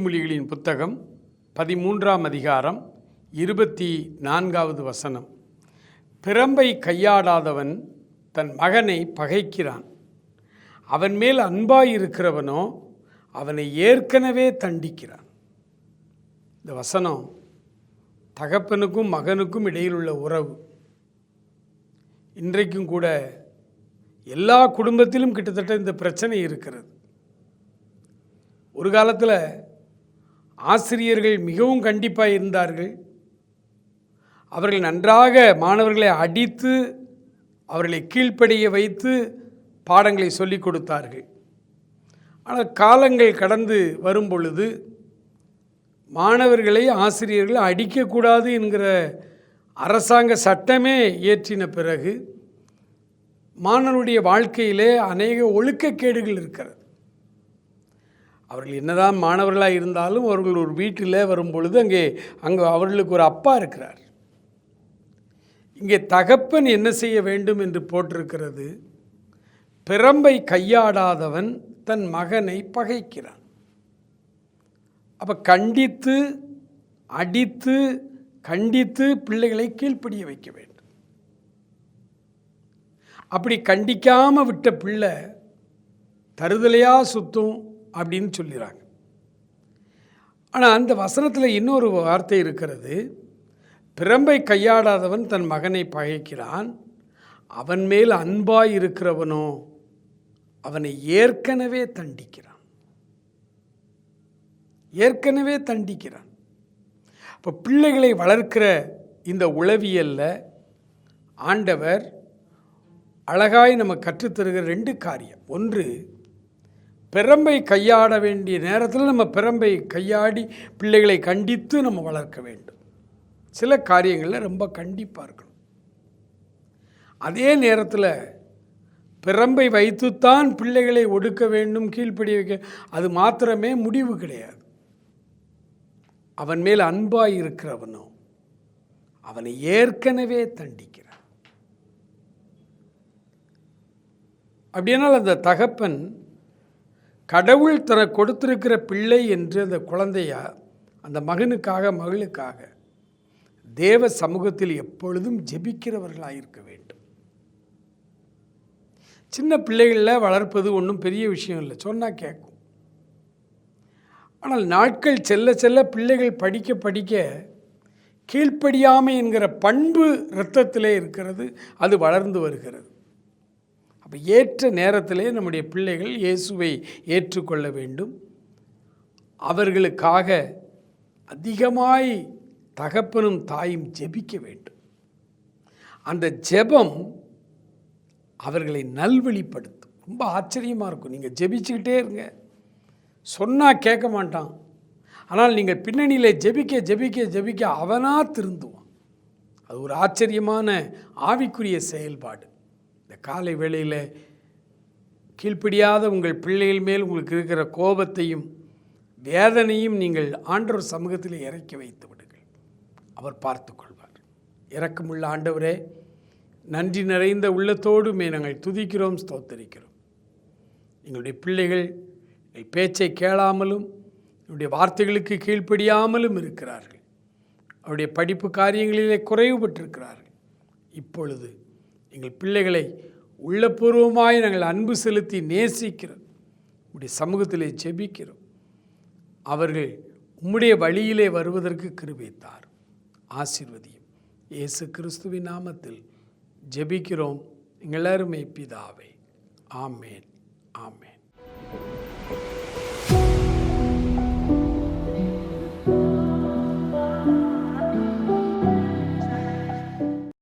நீதிமொழிகளின் புத்தகம் பதிமூன்றாம் அதிகாரம் இருபத்தி நான்காவது வசனம். பிரம்பை கையாடாதவன் தன் மகனை பகைக்கிறான். அவன் மேல் அன்பாயிருக்கிறவனோ அவனை ஏற்கனவே தண்டிக்கிறான். இந்த வசனம் தகப்பனுக்கும் மகனுக்கும் இடையில் உள்ள உறவு. இன்றைக்கும் கூட எல்லா குடும்பத்திலும் கிட்டத்தட்ட இந்த பிரச்சனை இருக்கிறது. ஒரு காலத்தில் ஆசிரியர்கள் மிகவும் கண்டிப்பாக இருந்தார்கள். அவர்கள் நன்றாக மாணவர்களை அடித்து அவர்களை கீழ்ப்படிய வைத்து பாடங்களை சொல்லிக் கொடுத்தார்கள். ஆனால் காலங்கள் கடந்து வரும் பொழுது மாணவர்களை ஆசிரியர்கள் அடிக்கக்கூடாது என்கிற அரசாங்க சட்டமே இயற்றின பிறகு மாணவனுடைய வாழ்க்கையிலே அநேக ஒழுக்கக்கேடுகள் இருக்கிறது. அவர்கள் என்னதான் மாணவர்களாக இருந்தாலும் அவர்கள் ஒரு வீட்டில் வரும் பொழுது அங்கே அங்கே அவர்களுக்கு ஒரு அப்பா இருக்கிறார். இங்கே தகப்பன் என்ன செய்ய வேண்டும் என்று போட்டிருக்கிறது? பிரம்பை கையாடாதவன் தன் மகனை பகைக்கிறான். அப்போ கண்டித்து அடித்து கண்டித்து பிள்ளைகளை கீழ்ப்படிய வைக்க வேண்டும். அப்படி கண்டிக்காமல் விட்ட பிள்ளை தருதலையாக சுத்தும்? அப்படின்னு சொல்லிடுறாங்க ஆனால் அந்த வசனத்தில் இன்னொரு வார்த்தை இருக்கிறது. பிரம்பை கையாடாதவன் தன் மகனை பகைக்கிறான். அவன் மேல் அன்பாய் இருக்கிறவனோ அவனை ஏற்கனவே தண்டிக்கிறான். ஏற்கனவே தண்டிக்கிறான். இப்போ பிள்ளைகளை வளர்க்கிற இந்த உளவியலில் ஆண்டவர் அழகாய் நம்ம கற்றுத்தருகிற ரெண்டு காரியம். ஒன்று பிரம்பை கையாட வேண்டிய நேரத்தில் நம்ம பிரம்பை கையாடி பிள்ளைகளை கண்டித்து நம்ம வளர்க்க வேண்டும். சில காரியங்களில் ரொம்ப கண்டிப்பாக இருக்கணும். அதே நேரத்தில் பிரம்பை வைத்துத்தான் பிள்ளைகளை ஒடுக்க வேண்டும் கீழ்ப்படி வைக்க அது மாத்திரமே முடிவு கிடையாது. அவன் மேல் அன்பாய் இருக்கிறவனோ அவனை ஏற்கனவே தண்டிக்கிறான். அப்படின்னால் அந்த தகப்பன் கடவுள் தனக்கு கொடுத்திருக்கிற பிள்ளை என்று அந்த குழந்தையா அந்த மகனுக்காக மகளுக்காக தேவ சமூகத்தில் எப்பொழுதும் ஜெபிக்கிறவர்களாக இருக்க வேண்டும். சின்ன பிள்ளைகளில் வளர்ப்பது ஒன்றும் பெரிய விஷயம் இல்லை சொன்னால் கேட்கும் ஆனால் நாட்கள் செல்ல செல்ல பிள்ளைகள் படிக்க படிக்க கீழ்ப்படியாமை என்கிற பண்பு இரத்தத்திலே இருக்கிறது அது வளர்ந்து வருகிறது. அப்போ ஏற்ற நேரத்திலே நம்முடைய பிள்ளைகள் இயேசுவை ஏற்றுக்கொள்ள வேண்டும். அவர்களுக்காக அதிகமாய் தகப்பனும் தாயும் ஜெபிக்க வேண்டும். அந்த ஜெபம் அவர்களை நல்வழிப்படுத்தும். ரொம்ப ஆச்சரியமாக இருக்கும். நீங்கள் ஜெபிச்சுக்கிட்டே இருங்க. சொன்னால் கேட்க மாட்டான். ஆனால் நீங்கள் பின்னணியில் ஜெபிக்க ஜெபிக்க ஜெபிக்க அவனாக திருந்துவான். அது ஒரு ஆச்சரியமான ஆவிக்குரிய செயல்பாடு. காலை வேளையில் கீழ்ப்படியாத உங்கள் பிள்ளைகள் மேல் உங்களுக்கு இருக்கிற கோபத்தையும் வேதனையும் நீங்கள் ஆண்டவர் சமூகத்தில் இறக்கி வைத்து விடுங்கள். அவர் பார்த்து கொள்வார். இறக்கமுள்ள ஆண்டவரே நன்றி நிறைந்த உள்ளத்தோடுமே நாங்கள் துதிக்கிறோம் ஸ்தோத்தரிக்கிறோம். எங்களுடைய பிள்ளைகள் எங்கள் பேச்சை கேளாமலும் என்னுடைய வார்த்தைகளுக்கு கீழ்ப்படியாமலும் இருக்கிறார்கள். அவருடைய படிப்பு காரியங்களிலே குறைவுபட்டிருக்கிறார்கள். இப்பொழுது எங்கள் பிள்ளைகளை உள்ளபூர்வமாய் நாங்கள் அன்பு செலுத்தி நேசிக்கிறோம். உடைய சமூகத்திலே ஜெபிக்கிறோம். அவர்கள் உம்முடைய வழியிலே வருவதற்கு கிருபித்தார் ஆசிர்வதியும். இயேசு கிறிஸ்துவின் நாமத்தில் ஜெபிக்கிறோம். எங்களருமே பிதாவே. ஆமேன். ஆமேன்.